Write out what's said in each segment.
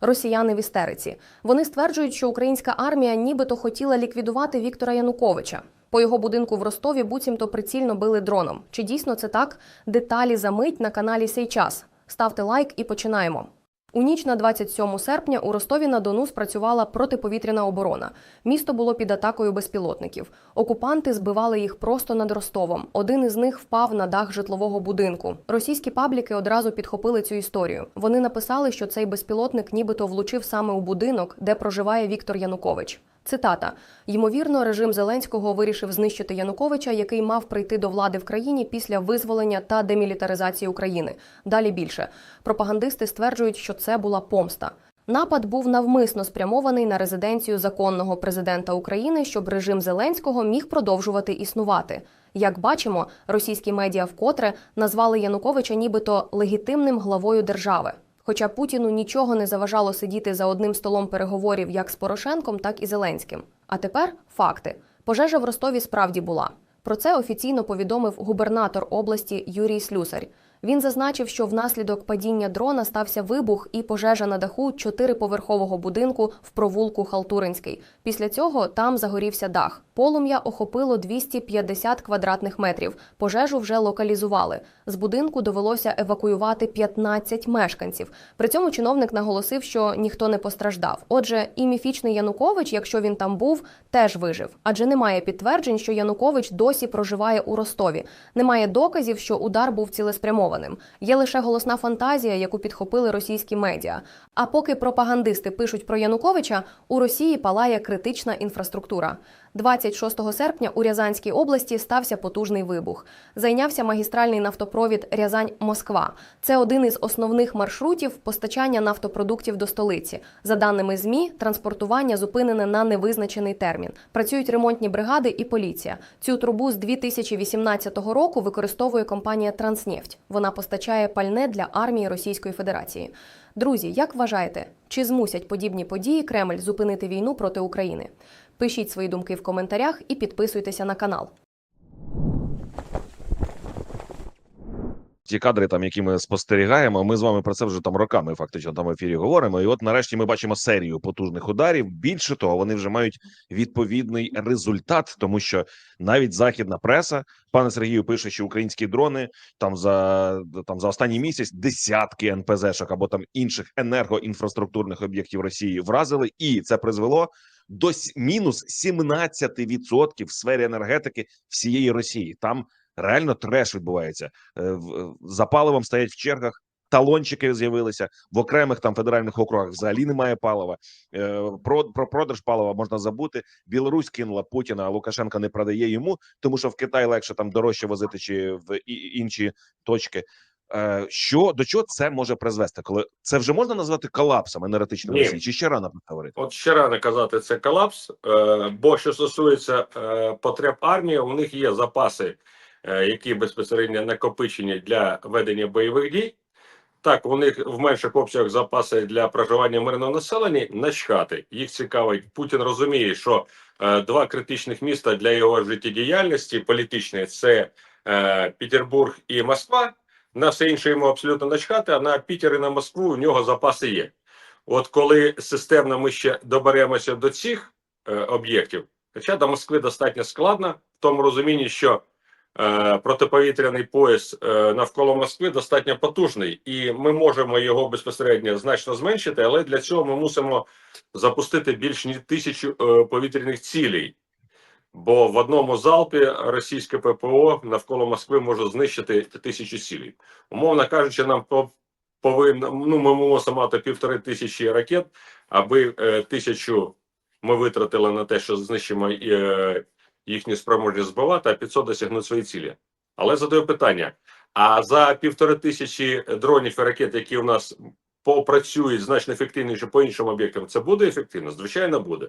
Росіяни в істериці. Вони стверджують, що українська армія нібито хотіла ліквідувати Віктора Януковича. По його будинку в Ростові буцімто прицільно били дроном. Чи дійсно це так? Деталі за мить на каналі Сей час. Ставте лайк і починаємо. У ніч на 27 серпня у Ростові на Дону спрацювала протиповітряна оборона. Місто було під атакою безпілотників. Окупанти збивали їх просто над Ростовом. Один із них впав на дах житлового будинку. Російські пабліки одразу підхопили цю історію. Вони написали, що цей безпілотник нібито влучив саме у будинок, де проживає Віктор Янукович. Цитата: ймовірно, режим Зеленського вирішив знищити Януковича, який мав прийти до влади в країні після визволення та демілітаризації України. Далі більше пропагандисти стверджують, що це була помста. Напад був навмисно спрямований на резиденцію законного президента України, щоб режим Зеленського міг продовжувати існувати. Як бачимо, російські медіа вкотре назвали Януковича нібито легітимним главою держави. Хоча Путіну нічого не заважало сидіти за одним столом переговорів як з Порошенком, так і Зеленським. А тепер факти: пожежа в Ростові справді була. Про це офіційно повідомив губернатор області Юрій Слюсар. Він зазначив, що внаслідок падіння дрона стався вибух і пожежа на даху чотириповерхового будинку в провулку Халтуринський. Після цього там загорівся дах. Полум'я охопило 250 квадратних метрів. Пожежу вже локалізували. З будинку довелося евакуювати 15 мешканців. При цьому чиновник наголосив, що ніхто не постраждав. Отже, і міфічний Янукович, якщо він там був, теж вижив. Адже немає підтверджень, що Янукович досі проживає у Ростові. Немає доказів, що удар був цілеспрямованим. Є лише голосна фантазія, яку підхопили російські медіа. А поки пропагандисти пишуть про Януковича, у Росії палає критична інфраструктура. 26 серпня у Рязанській області стався потужний вибух. Зайнявся магістральний нафтопровід Рязань-Москва. Це один із основних маршрутів постачання нафтопродуктів до столиці. За даними ЗМІ, транспортування зупинене на невизначений термін. Працюють ремонтні бригади і поліція. Цю трубу з 2018 року використовує компанія Транснефть. Вона постачає пальне для армії Російської Федерації. Друзі, як вважаєте, чи змусять подібні події Кремль зупинити війну проти України? Пишіть свої думки в коментарях і підписуйтеся на канал. Ті кадри, там які ми спостерігаємо. Ми з вами про це вже там роками фактично там в ефірі говоримо. І от нарешті ми бачимо серію потужних ударів. Більше того, вони вже мають відповідний результат, тому що навіть західна преса, пане Сергію, пише, що українські дрони там за там за останній місяць десятки НПЗ-шок або там інших енергоінфраструктурних об'єктів Росії вразили, і це призвело до мінус 17% в сфері енергетики всієї Росії. Там реально треш відбувається. Е, За паливом стоять в чергах. Талончики з'явилися в окремих там федеральних округах. Взагалі немає палива. Е, Про про продаж палива можна забути. Білорусь кинула Путіна, а Лукашенко не продає йому, тому що в Китай легше там дорожче возити чи в інші точки. Е, Що до чого це може призвести? Коли це вже можна назвати колапсом енергетичної. Росії? Чи ще рано говорити? От ще рано казати це колапс, е, бо що стосується е, потреб армії, у них є запаси, е, які безпосередньо накопичені для ведення бойових дій. Так, у них в менших обсягах запаси для проживання мирного населення начхати. Їх цікавить. Путін розуміє, що е, два критичних міста для його життєдіяльності політичної це е, Петербург і Москва. На все інше йому абсолютно начхати, а на Пітер і на Москву у нього запаси є. От коли системно ми ще доберемося до цих е, об'єктів, хоча до Москви достатньо складно, в тому розумінні, що е, протиповітряний пояс е, навколо Москви достатньо потужний, і ми можемо його безпосередньо значно зменшити, але для цього ми мусимо запустити більш ніж тисячу е, повітряних цілей. Бо в одному залпі російське ППО навколо Москви може знищити тисячу цілей. Умовно кажучи, нам повинно ну ми мусимо мати півтори тисячі ракет, аби е, тисячу ми витратили на те, що знищимо е, їхню спроможність збивати, а 500 досягнуть свої цілі. Але задаю питання: а за півтори тисячі дронів і ракет, які у нас попрацюють значно ефективніше по іншим об'єктам, це буде ефективно? Звичайно, буде.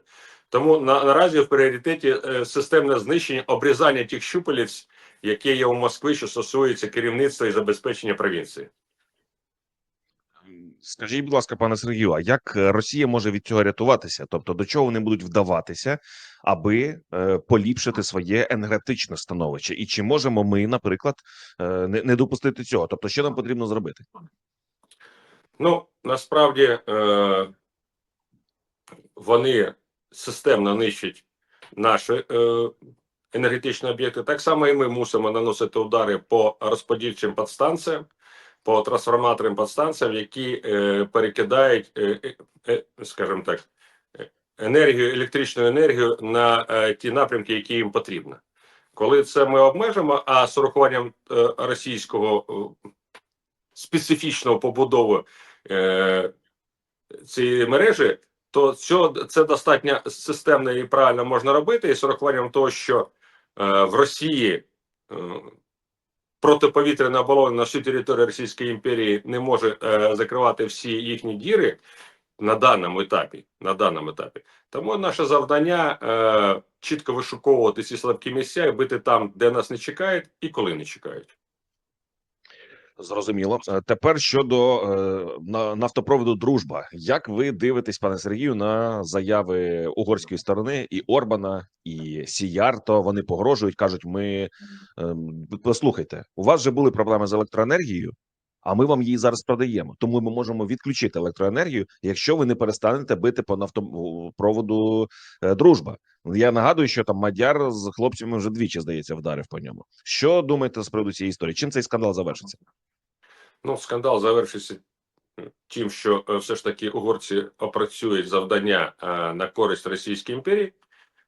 Тому на, наразі в пріоритеті е, системне знищення, обрізання тих щупалець, які є у Москві, що стосується керівництва і забезпечення провінції. Скажіть, будь ласка, пане Сергію, а як е, Росія може від цього рятуватися? Тобто до чого вони будуть вдаватися, аби е, поліпшити своє енергетичне становище? І чи можемо ми, наприклад, е, не, не допустити цього? Тобто, що нам потрібно зробити? Ну насправді е, вони системно нищать наші е, енергетичні об'єкти. Так само і ми мусимо наносити удари по розподільчим підстанціям, по трансформаторним підстанціям, які е, перекидають, е, е, е, скажімо так, енергію, електричну енергію на ті напрямки, які їм потрібно. Коли це ми обмежимо, а з урахуванням російського специфічного побудови цієї мережі, то цього, це достатньо системно і правильно можна робити, і з урахуванням того, що в Росії протиповітряна оборона на всю територію Російської імперії не може е, закривати всі їхні діри на даному етапі. На даному етапі. Тому наше завдання е, чітко вишуковувати ці слабкі місця і бити там, де нас не чекають, і коли не чекають. Зрозуміло. Е, Тепер щодо е, на- нафтопроводу Дружба. Як ви дивитесь, пане Сергію, на заяви угорської сторони і Орбана, і Сіярто? Вони погрожують, кажуть: ми ем, послухайте, у вас вже були проблеми з електроенергією, а ми вам її зараз продаємо. Тому ми можемо відключити електроенергію, якщо ви не перестанете бити по нафтопроводу е, Дружба. Я нагадую, що там Мадяр з хлопцями вже двічі здається вдарив по ньому. Що думаєте з приводу цієї історії? Чим цей скандал завершиться? Ну, скандал завершився тим, що е, все ж таки угорці опрацюють завдання е, на користь Російської імперії,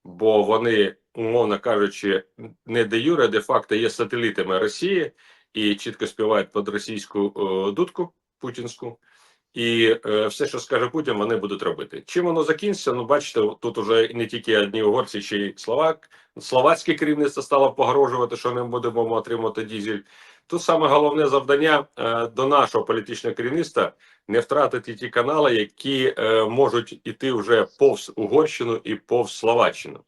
бо вони, умовно кажучи, не де юре, де факто є сателітами Росії і чітко співають під російську е, дудку путінську. І е, все, що скаже Путін, вони будуть робити. Чим воно закінчиться? Ну, бачите, тут уже не тільки одні угорці, ще й словак. Словацьке керівництво стало погрожувати, що не будемо отримати дізель. Тут саме головне завдання е, до нашого політичного керівництва не втратити ті канали, які е, можуть іти вже повз Угорщину і повз Словаччину.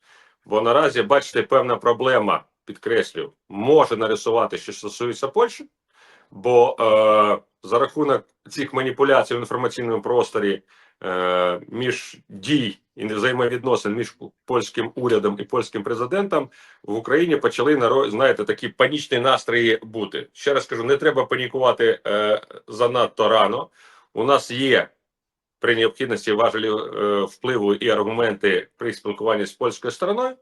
Бо наразі, бачите, певна проблема, підкреслюю, може нарисувати, що стосується Польщі, бо за рахунок цих маніпуляцій в інформаційному просторі е, між дій і взаємовідносин між польським урядом і польським президентом в Україні почали знаєте, такі панічні настрої бути. Ще раз кажу, не треба панікувати е, занадто рано. У нас є при необхідності важелі е, впливу і аргументи при спілкуванні з польською стороною.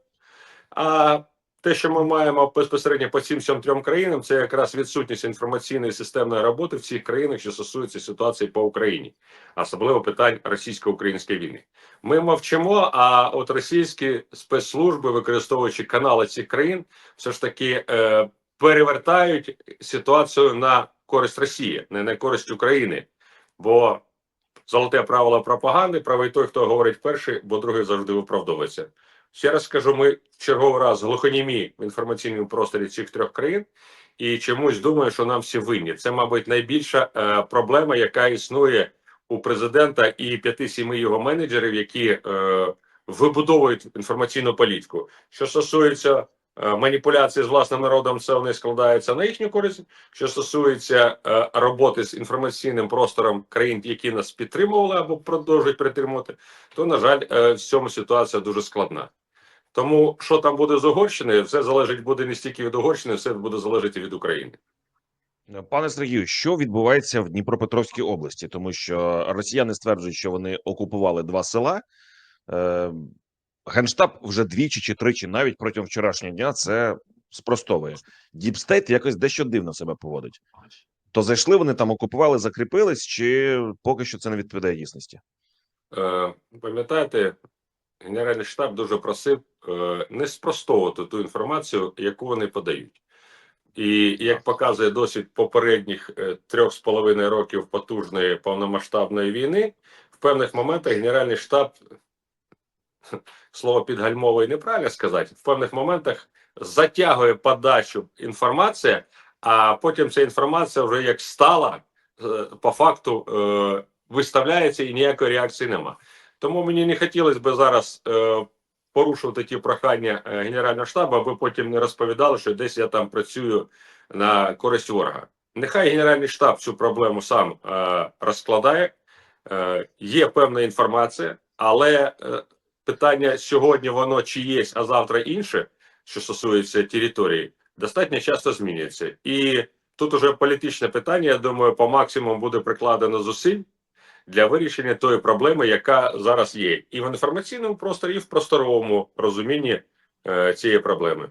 А те, що ми маємо безпосередньо по цим всім трьом країнам, це якраз відсутність інформаційної системної роботи в цих країнах, що стосується ситуації по Україні, особливо питань російсько-української війни. Ми мовчимо, а от російські спецслужби, використовуючи канали цих країн, все ж таки е, перевертають ситуацію на користь Росії, не на користь України. Бо золоте правило пропаганди, правий той, хто говорить перший, бо другий завжди виправдовується. Ще раз скажу, ми в черговий раз глухонімі в інформаційному просторі цих трьох країн, і чомусь думаю, що нам всі винні. Це, мабуть, найбільша е, проблема, яка існує у президента і п'яти-сіми його менеджерів, які е, вибудовують інформаційну політику. Що стосується е, маніпуляції з власним народом, це вони складаються на їхню користь. Що стосується е, роботи з інформаційним простором країн, які нас підтримували або продовжують підтримувати, то на жаль, е, в цьому ситуація дуже складна. Тому що там буде з Угорщиною, все залежить буде не стільки від Угорщини, все буде залежати від України. Пане Сергію, що відбувається в Дніпропетровській області? Тому що росіяни стверджують, що вони окупували два села. Е, Генштаб вже двічі чи тричі, навіть протягом вчорашнього дня, це спростовує. Діпстейт якось дещо дивно себе поводить. То зайшли вони там, окупували, закріпились, чи поки що це не відповідає дійсності? Е, пам'ятаєте, Генеральний штаб дуже просив е, не спростовувати ту інформацію, яку вони подають. І як показує досвід попередніх е, трьох з половиною років потужної повномасштабної війни, в певних моментах Генеральний штаб слово підгальмовує неправильно сказати, в певних моментах затягує подачу інформації, а потім ця інформація вже як стала, е, по факту е, виставляється і ніякої реакції нема. Тому мені не хотілося б зараз е, порушувати ті прохання е, Генерального штабу, аби потім не розповідали, що десь я там працюю на користь ворога. Нехай Генеральний штаб цю проблему сам е, розкладає. Е, є певна інформація, але е, питання сьогодні воно чи є, а завтра інше, що стосується території, достатньо часто змінюється. І тут уже політичне питання, я думаю, по максимуму буде прикладено зусиль для вирішення тої проблеми, яка зараз є, і в інформаційному просторі, і в просторовому розумінні е, цієї проблеми.